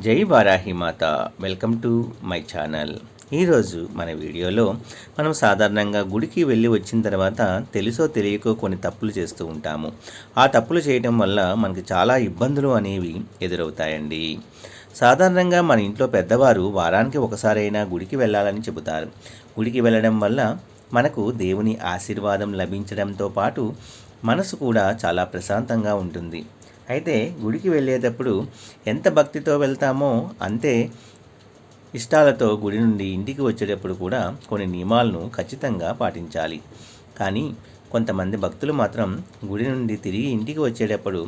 జై వారాహి మాత. Welcome to my channel. ఈరోజు మన వీడియోలో మనం సాధారణంగా గుడికి వెళ్ళి వచ్చిన తర్వాత తెలుసో తెలియకో కొన్ని తప్పులు చేస్తూ ఉంటాము. ఆ తప్పులు చేయటం వల్ల మనకి చాలా ఇబ్బందులు అనేవి ఎదురవుతాయండి. సాధారణంగా మన ఇంట్లో పెద్దవారు వారానికి ఒకసారైనా గుడికి వెళ్ళాలని చెబుతారు. గుడికి వెళ్ళడం వల్ల మనకు దేవుని ఆశీర్వాదం లభించడంతో పాటు మనసు కూడా చాలా ప్రశాంతంగా ఉంటుంది. అయితే గుడికి వెళ్ళేటప్పుడు ఎంత భక్తితో వెళ్తామో అంతే ఇష్టాలతో గుడి నుండి ఇంటికి వచ్చేటప్పుడు కూడా కొన్ని నియమాలను ఖచ్చితంగా పాటించాలి. కానీ కొంతమంది భక్తులు మాత్రం గుడి నుండి తిరిగి ఇంటికి వచ్చేటప్పుడు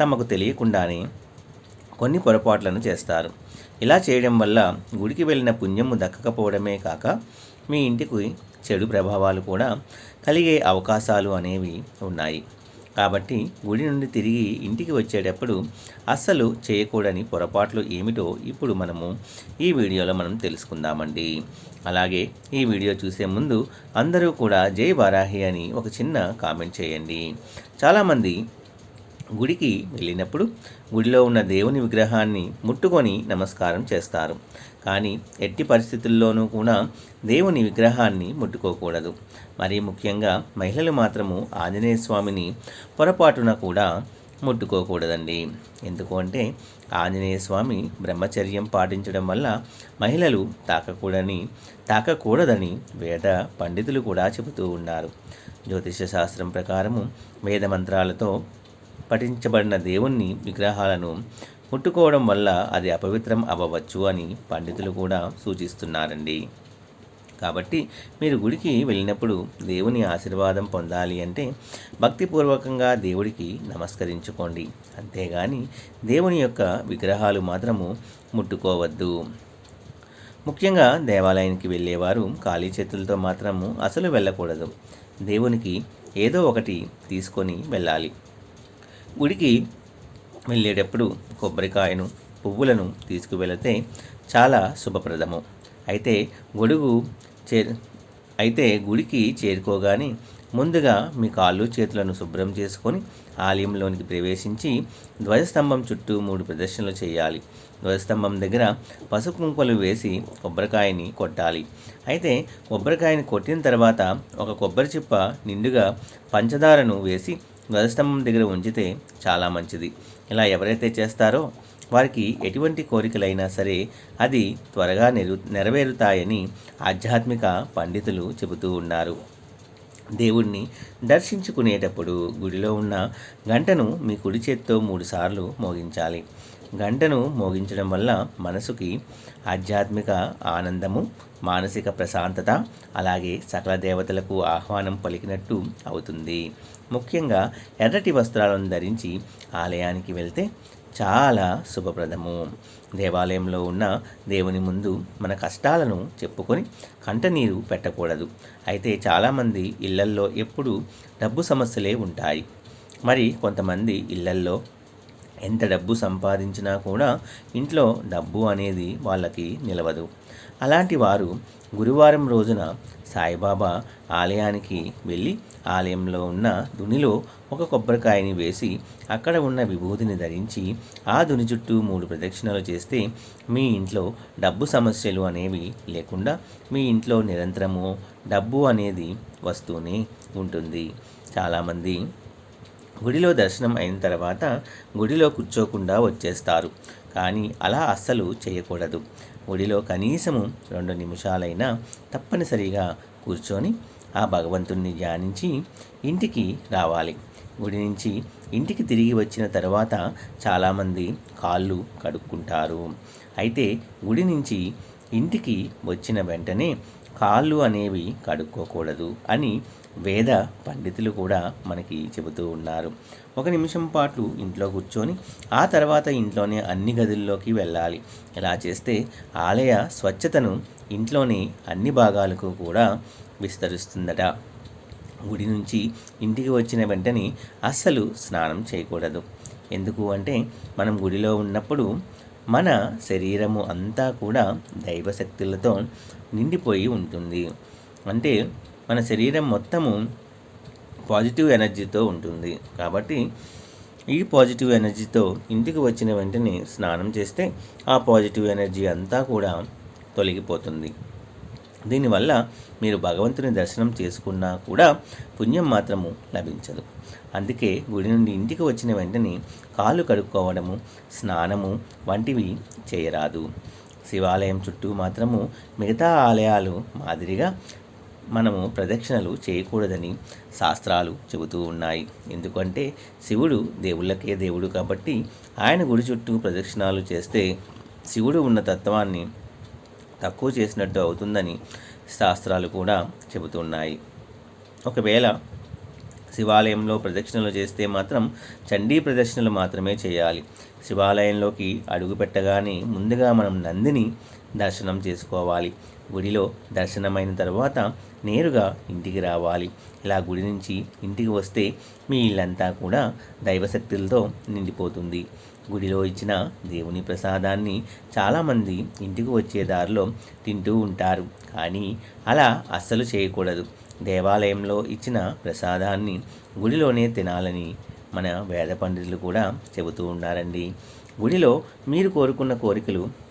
తమకు తెలియకుండానే కొన్ని పొరపాట్లను చేస్తారు. ఇలా చేయడం వల్ల గుడికి వెళ్ళిన పుణ్యము దక్కకపోవడమే కాక మీ ఇంటికి చెడు ప్రభావాలు కూడా కలిగే అవకాశాలు అనేవి ఉన్నాయి. కాబట్టి గుడి నుండి తిరిగి ఇంటికి వచ్చేటప్పుడు అస్సలు చేయకూడని పొరపాట్లు ఏమిటో ఇప్పుడు మనము ఈ వీడియోలో మనం తెలుసుకుందామండి. అలాగే ఈ వీడియో చూసే ముందు అందరూ కూడా జై వారాహి అని ఒక చిన్న కామెంట్ చేయండి. చాలామంది గుడికి వెళ్ళినప్పుడు గుడిలో ఉన్న దేవుని విగ్రహాన్ని ముట్టుకొని నమస్కారం చేస్తారు. కానీ ఎట్టి పరిస్థితుల్లోనూ కూడా దేవుని విగ్రహాన్ని ముట్టుకోకూడదు. మరీ ముఖ్యంగా మహిళలు మాత్రము ఆంజనేయ స్వామిని పొరపాటున కూడా ముట్టుకోకూడదండి. ఎందుకు అంటే ఆంజనేయ స్వామి బ్రహ్మచర్యం పాటించడం వల్ల మహిళలు తాకకూడని తాకకూడదని వేద పండితులు కూడా చెబుతూ ఉన్నారు. జ్యోతిష శాస్త్రం ప్రకారము వేద మంత్రాలతో పఠించబడిన దేవుణ్ణి విగ్రహాలను ముట్టుకోవడం వల్ల అది అపవిత్రం అవ్వవచ్చు అని పండితులు కూడా సూచిస్తున్నారండి. కాబట్టి మీరు గుడికి వెళ్ళినప్పుడు దేవుని ఆశీర్వాదం పొందాలి అంటే భక్తిపూర్వకంగా దేవుడికి నమస్కరించుకోండి. అంతేగాని దేవుని యొక్క విగ్రహాలు మాత్రము ముట్టుకోవద్దు. ముఖ్యంగా దేవాలయానికి వెళ్ళేవారు ఖాళీ చేతులతో మాత్రము అసలు వెళ్ళకూడదు. దేవునికి ఏదో ఒకటి తీసుకొని వెళ్ళాలి. గుడికి వెళ్ళేటప్పుడు కొబ్బరికాయను పువ్వులను తీసుకువెళితే చాలా శుభప్రదము. అయితే గొడుగు చే అయితే గుడికి చేరుకోగానే ముందుగా మీ కాళ్ళు చేతులను శుభ్రం చేసుకొని ఆలయంలోనికి ప్రవేశించి ధ్వజస్తంభం చుట్టూ మూడు ప్రదర్శనలు చేయాలి. ధ్వజస్తంభం దగ్గర పసుపు కుంకులు వేసి కొబ్బరికాయని కొట్టాలి. అయితే కొబ్బరికాయని కొట్టిన తర్వాత ఒక కొబ్బరి చిప్ప నిండుగా పంచదారను వేసి ధ్వజస్తంభం దగ్గర ఉంచితే చాలా మంచిది. ఇలా ఎవరైతే చేస్తారో వారికి ఎటువంటి కోరికలైనా సరే అది త్వరగా నెరు నెరవేరుతాయని ఆధ్యాత్మిక పండితులు చెబుతూ ఉన్నారు. దేవుణ్ణి దర్శించుకునేటప్పుడు గుడిలో ఉన్న గంటను మీ కుడి చేత్తో మూడుసార్లు మోగించాలి. గంటను మోగించడం వల్ల మనసుకి ఆధ్యాత్మిక ఆనందము మానసిక ప్రశాంతత అలాగే సకల దేవతలకు ఆహ్వానం పలికినట్టు అవుతుంది. ముఖ్యంగా ఎర్రటి వస్త్రాలను ధరించి ఆలయానికి వెళ్తే చాలా శుభప్రదము. దేవాలయంలో ఉన్న దేవుని ముందు మన కష్టాలను చెప్పుకొని కంటనీరు పెట్టకూడదు. అయితే చాలామంది ఇళ్ళల్లో ఎప్పుడూ డబ్బు సమస్యలే ఉంటాయి. మరి కొంతమంది ఇళ్ళల్లో ఎంత డబ్బు సంపాదించినా కూడా ఇంట్లో డబ్బు అనేది వాళ్ళకి నిలవదు. అలాంటి వారు గురువారం రోజున సాయిబాబా ఆలయానికి వెళ్ళి ఆలయంలో ఉన్న దునిలో ఒక కొబ్బరికాయని వేసి అక్కడ ఉన్న విభూతిని ధరించి ఆ దుని చుట్టూ మూడు ప్రదక్షిణలు చేస్తే మీ ఇంట్లో డబ్బు సమస్యలు అనేవి లేకుండా మీ ఇంట్లో నిరంతరము డబ్బు అనేది వస్తూనే ఉంటుంది. చాలామంది గుడిలో దర్శనం అయిన తర్వాత గుడిలో కూర్చోకుండా వచ్చేస్తారు. కానీ అలా అస్సలు చేయకూడదు. గుడిలో కనీసము రెండు నిమిషాలైనా తప్పనిసరిగా కూర్చొని ఆ భగవంతుణ్ణి ధ్యానించి ఇంటికి రావాలి. గుడి నుంచి ఇంటికి తిరిగి వచ్చిన తర్వాత చాలామంది కాళ్ళు కడుక్కుంటారు. అయితే గుడి నుంచి ఇంటికి వచ్చిన వెంటనే కాళ్ళు అనేవి కడుక్కోకూడదు అని వేద పండితులు కూడా మనకి చెబుతూ ఉన్నారు. ఒక నిమిషం పాటు ఇంట్లో కూర్చొని ఆ తర్వాత ఇంట్లోనే అన్ని గదుల్లోకి వెళ్ళాలి. ఇలా చేస్తే ఆలయ స్వచ్ఛతను ఇంట్లోని అన్ని భాగాలకు కూడా విస్తరిస్తుందట. గుడి నుంచి ఇంటికి వచ్చిన వెంటనే అస్సలు స్నానం చేయకూడదు. ఎందుకు అంటే మనం గుడిలో ఉన్నప్పుడు మన శరీరము అంతా కూడా దైవశక్తులతో నిండిపోయి ఉంటుంది. అంటే మన శరీరం మొత్తము పాజిటివ్ ఎనర్జీతో ఉంటుంది. కాబట్టి ఈ పాజిటివ్ ఎనర్జీతో ఇంటికి వచ్చిన వెంటనే స్నానం చేస్తే ఆ పాజిటివ్ ఎనర్జీ అంతా కూడా తొలగిపోతుంది. దీనివల్ల మీరు భగవంతుని దర్శనం చేసుకున్నా కూడా పుణ్యం మాత్రము లభించదు. అందుకే గుడి నుండి ఇంటికి వచ్చిన వెంటనే కాళ్ళు కడుక్కోవడము స్నానము వంటివి చేయరాదు. శివాలయం చుట్టూ మాత్రము మిగతా ఆలయాలు మాదిరిగా మనము ప్రదక్షిణలు చేయకూడదని శాస్త్రాలు చెబుతూ ఉన్నాయి. ఎందుకంటే శివుడు దేవుళ్ళకే దేవుడు కాబట్టి ఆయన గుడి చుట్టూ ప్రదక్షిణాలు చేస్తే శివుడు ఉన్న తత్వాన్ని తక్కువ చేసినట్టు అవుతుందని శాస్త్రాలు కూడా చెబుతున్నాయి. ఒకవేళ శివాలయంలో ప్రదక్షిణలు చేస్తే మాత్రం చండీ ప్రదక్షిణలు మాత్రమే చేయాలి. శివాలయంలోకి అడుగు పెట్టగానే ముందుగా మనం నందిని దర్శనం చేసుకోవాలి. గుడిలో దర్శనమైన తర్వాత నేరుగా ఇంటికి రావాలి. ఇలా గుడి నుంచి ఇంటికి వస్తే మీ ఇల్లంతా కూడా దైవశక్తులతో నిండిపోతుంది. గుడిలో ఇచ్చిన దేవుని ప్రసాదాన్ని చాలామంది ఇంటికి వచ్చే దారిలో తింటూ ఉంటారు. కానీ అలా అస్సలు చేయకూడదు. దేవాలయంలో ఇచ్చిన ప్రసాదాన్ని గుడిలోనే తినాలని మన వేద పండితులు కూడా చెబుతూ ఉన్నారండి. గుడిలో మీరు కోరుకున్న కోరికలు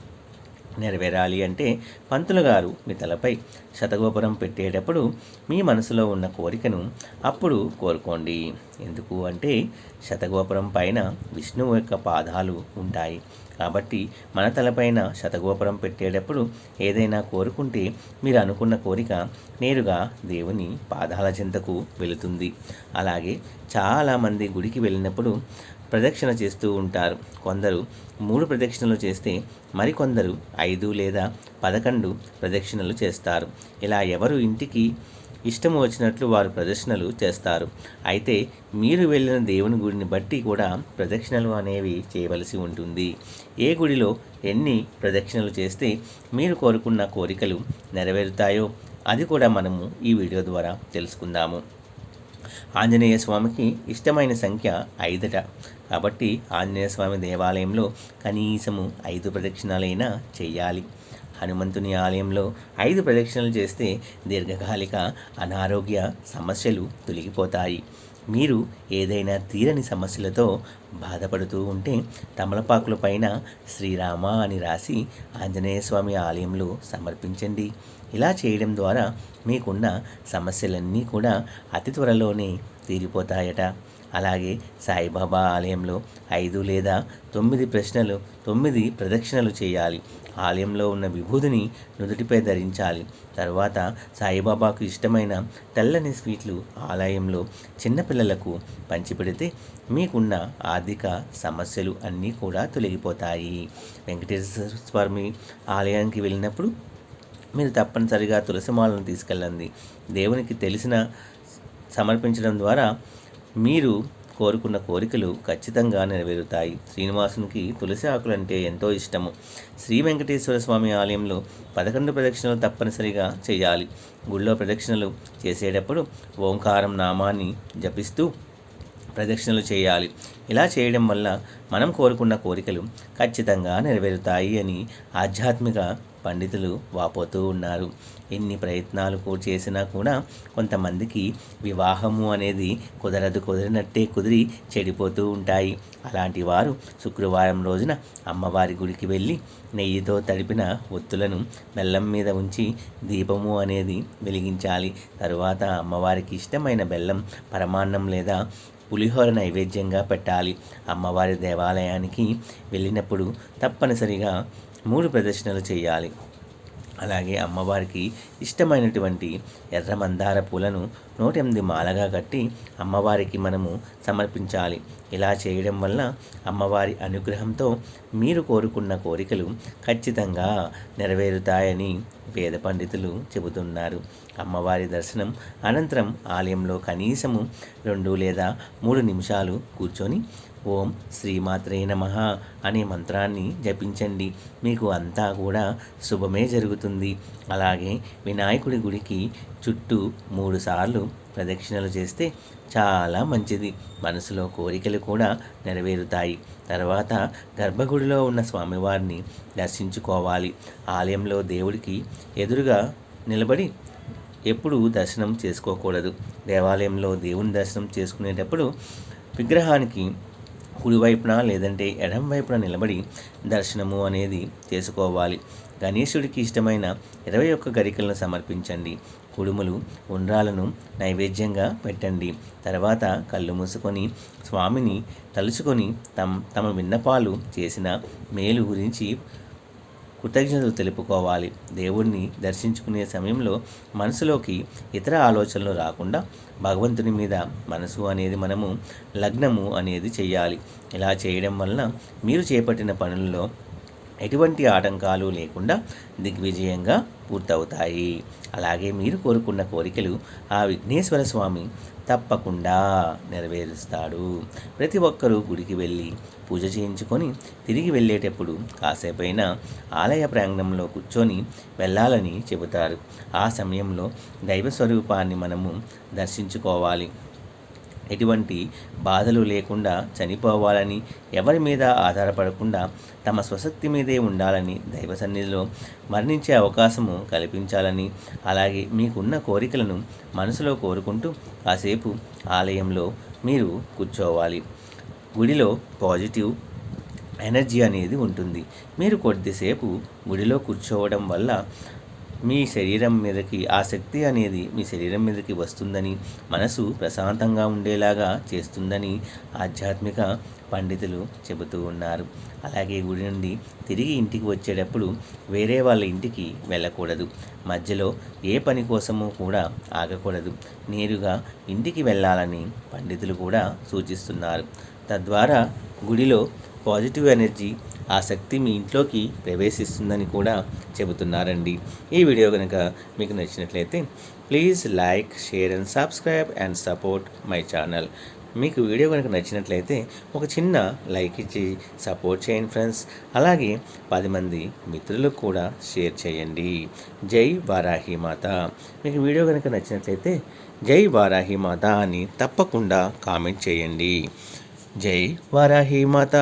నెరవేరాలి అంటే పంతులు గారు మీ తలపై శతగోపురం పెట్టేటప్పుడు మీ మనసులో ఉన్న కోరికను అప్పుడు కోరుకోండి. ఎందుకు అంటే శతగోపురం పైన విష్ణువు యొక్క పాదాలు ఉంటాయి. కాబట్టి మన తలపైన శతగోపురం పెట్టేటప్పుడు ఏదైనా కోరుకుంటే మీరు అనుకున్న కోరిక నేరుగా దేవుని పాదాల చెంతకు వెళుతుంది. అలాగే చాలామంది గుడికి వెళ్ళినప్పుడు ప్రదక్షిణ చేస్తూ ఉంటారు. కొందరు మూడు ప్రదక్షిణలు చేస్తే మరికొందరు ఐదు లేదా పదకొండు ప్రదక్షిణలు చేస్తారు. ఇలా ఎవరు ఇంటికి ఇష్టం వచ్చినట్లు వారు ప్రదక్షిణలు చేస్తారు. అయితే మీరు వెళ్ళిన దేవుని గుడిని బట్టి కూడా ప్రదక్షిణలు అనేవి చేయవలసి ఉంటుంది. ఏ గుడిలో ఎన్ని ప్రదక్షిణలు చేస్తే మీరు కోరుకున్న కోరికలు నెరవేరుతాయో అది కూడా మనము ఈ వీడియో ద్వారా తెలుసుకుందాము. ఆంజనేయ స్వామికి ఇష్టమైన సంఖ్య ఐదట. కాబట్టి ఆంజనేయ స్వామి దేవాలయంలో కనీసము ఐదు ప్రదక్షిణాలైనా చేయాలి. హనుమంతుని ఆలయంలో ఐదు ప్రదక్షిణలు చేస్తే దీర్ఘకాలిక అనారోగ్య సమస్యలు తొలగిపోతాయి. మీరు ఏదైనా తీరని సమస్యలతో బాధపడుతూ ఉంటే తమలపాకుల పైన శ్రీరామ అని రాసి ఆంజనేయ స్వామి ఆలయంలో సమర్పించండి. ఇలా చేయడం ద్వారా మీకున్న సమస్యలన్నీ కూడా అతి త్వరలోనే తీరిపోతాయట. అలాగే సాయిబాబా ఆలయంలో ఐదు లేదా తొమ్మిది ప్రశ్నలు తొమ్మిది ప్రదక్షిణలు చేయాలి. ఆలయంలో ఉన్న విభూతిని నుదుటిపై ధరించాలి. తర్వాత సాయిబాబాకు ఇష్టమైన తెల్లని స్వీట్లు ఆలయంలో చిన్నపిల్లలకు పంచిపెడితే మీకున్న ఆర్థిక సమస్యలు అన్నీ కూడా తొలగిపోతాయి. వెంకటేశ్వర స్వామి ఆలయానికి వెళ్ళినప్పుడు మీరు తప్పనిసరిగా తులసిమాలను తీసుకెళ్ళండి. దేవునికి తెలిసిన సమర్పించడం ద్వారా మీరు కోరుకున్న కోరికలు ఖచ్చితంగా నెరవేరుతాయి. శ్రీనివాసునికి తులసి ఆకులంటే ఎంతో ఇష్టము. శ్రీ వెంకటేశ్వర స్వామి ఆలయంలో పదకొండు ప్రదక్షిణలు తప్పనిసరిగా చేయాలి. గుళ్ళో ప్రదక్షిణలు చేసేటప్పుడు ఓంకారం నామాన్ని జపిస్తూ ప్రదక్షిణలు చేయాలి. ఇలా చేయడం వల్ల మనం కోరుకున్న కోరికలు ఖచ్చితంగా నెరవేరుతాయి అని ఆధ్యాత్మిక పండితులు వాపోతూ ఉన్నారు. ఎన్ని ప్రయత్నాలు చేసినా కూడా కొంతమందికి వివాహము అనేది కుదరదు కుదిరినట్టే కుదిరి చెడిపోతూ ఉంటాయి. అలాంటి వారు శుక్రవారం రోజున అమ్మవారి గుడికి వెళ్ళి నెయ్యితో తడిపిన ఒత్తులను బెల్లం మీద ఉంచి దీపము అనేది వెలిగించాలి. తరువాత అమ్మవారికి ఇష్టమైన బెల్లం పరమాన్నం లేదా పులిహోర నైవేద్యంగా పెట్టాలి. అమ్మవారి దేవాలయానికి వెళ్ళినప్పుడు తప్పనిసరిగా మూడు ప్రదర్శనలు చేయాలి. అలాగే అమ్మవారికి ఇష్టమైనటువంటి ఎర్ర మందార పూలను నూట ఎనిమిది మాలగా కట్టి అమ్మవారికి మనము సమర్పించాలి. ఇలా చేయడం వల్ల అమ్మవారి అనుగ్రహంతో మీరు కోరుకున్న కోరికలు ఖచ్చితంగా నెరవేరుతాయని వేద పండితులు చెబుతున్నారు. అమ్మవారి దర్శనం అనంతరం ఆలయంలో కనీసము రెండు లేదా మూడు నిమిషాలు కూర్చొని ఓం శ్రీమాత్రే నమ అనే మంత్రాన్ని జపించండి. మీకు అంతా కూడా శుభమే జరుగుతుంది. అలాగే వినాయకుడి గుడికి చుట్టూ మూడు సార్లు ప్రదక్షిణలు చేస్తే చాలా మంచిది. మనసులో కోరికలు కూడా నెరవేరుతాయి. తర్వాత గర్భగుడిలో ఉన్న స్వామివారిని దర్శించుకోవాలి. ఆలయంలో దేవుడికి ఎదురుగా నిలబడి ఎప్పుడు దర్శనం చేసుకోకూడదు. దేవాలయంలో దేవుని దర్శనం చేసుకునేటప్పుడు విగ్రహానికి కుడివైపున లేదంటే ఎడం వైపున నిలబడి దర్శనము అనేది చేసుకోవాలి. గణేశుడికి ఇష్టమైన ఇరవై ఒక్క గరికలను సమర్పించండి. కుడుములు ఉండ్రాలను నైవేద్యంగా పెట్టండి. తర్వాత కళ్ళు మూసుకొని స్వామిని తలుచుకొని తమ తమ విన్నపాలు చేసిన మేలు గురించి కృతజ్ఞతలు తెలుపుకోవాలి. దేవుణ్ణి దర్శించుకునే సమయంలో మనసులోకి ఇతర ఆలోచనలు రాకుండా భగవంతుని మీద మనసు అనేది మనము లగ్నము అనేది చేయాలి. ఇలా చేయడం వలన మీరు చేపట్టిన పనుల్లో ఎటువంటి ఆటంకాలు లేకుండా దిగ్విజయంగా పూర్తవుతాయి. అలాగే మీరు కోరుకున్న కోరికలు ఆ విఘ్నేశ్వర స్వామి తప్పకుండా నెరవేరుస్తాడు. ప్రతి ఒక్కరూ గుడికి వెళ్ళి పూజ చేయించుకొని తిరిగి వెళ్ళేటప్పుడు కాసేపైనా ఆలయ ప్రాంగణంలో కూర్చొని వెళ్ళాలని చెబుతారు. ఆ సమయంలో దైవ స్వరూపాన్ని మనము దర్శించుకోవాలి. ఎటువంటి బాధలు లేకుండా చనిపోవాలని ఎవరి మీద ఆధారపడకుండా తమ స్వశక్తి మీదే ఉండాలని దైవ సన్నిధిలో మరణించే అవకాశము కల్పించాలని అలాగే మీకున్న కోరికలను మనసులో కోరుకుంటూ కాసేపు ఆలయంలో మీరు కూర్చోవాలి. గుడిలో పాజిటివ్ ఎనర్జీ అనేది ఉంటుంది. మీరు కొద్దిసేపు గుడిలో కూర్చోవడం వల్ల మీ శరీరం మీదకి ఆ శక్తి అనేది మీ శరీరం మీదకి వస్తుందని మనసు ప్రశాంతంగా ఉండేలాగా చేస్తుందని ఆధ్యాత్మిక పండితులు చెబుతూ ఉన్నారు. అలాగే గుడి నుండి తిరిగి ఇంటికి వచ్చేటప్పుడు వేరే వాళ్ళ ఇంటికి వెళ్ళకూడదు. మధ్యలో ఏ పని కోసమూ కూడా ఆగకూడదు. నేరుగా ఇంటికి వెళ్ళాలని పండితులు కూడా సూచిస్తున్నారు. తద్వారా గుడిలో పాజిటివ్ ఎనర్జీ ఆ శక్తి మీ ఇంట్లోకి ప్రవేశిస్తుందని కూడా చెబుతున్నారండి. ఈ వీడియో కనుక మీకు నచ్చినట్లయితే please like share and subscribe and support my channel. మీకు వీడియో కనుక నచ్చినట్లయితే ఒక చిన్న లైక్ ఇచ్చి సపోర్ట్ చేయండి ఫ్రెండ్స్. అలాగే పది మంది మిత్రులకు కూడా షేర్ చేయండి. జై వారాహి మాత. మీకు వీడియో కనుక నచ్చినట్లయితే జై వారాహి మాత అని తప్పకుండా కామెంట్ చేయండి. జై వారాహి మాత.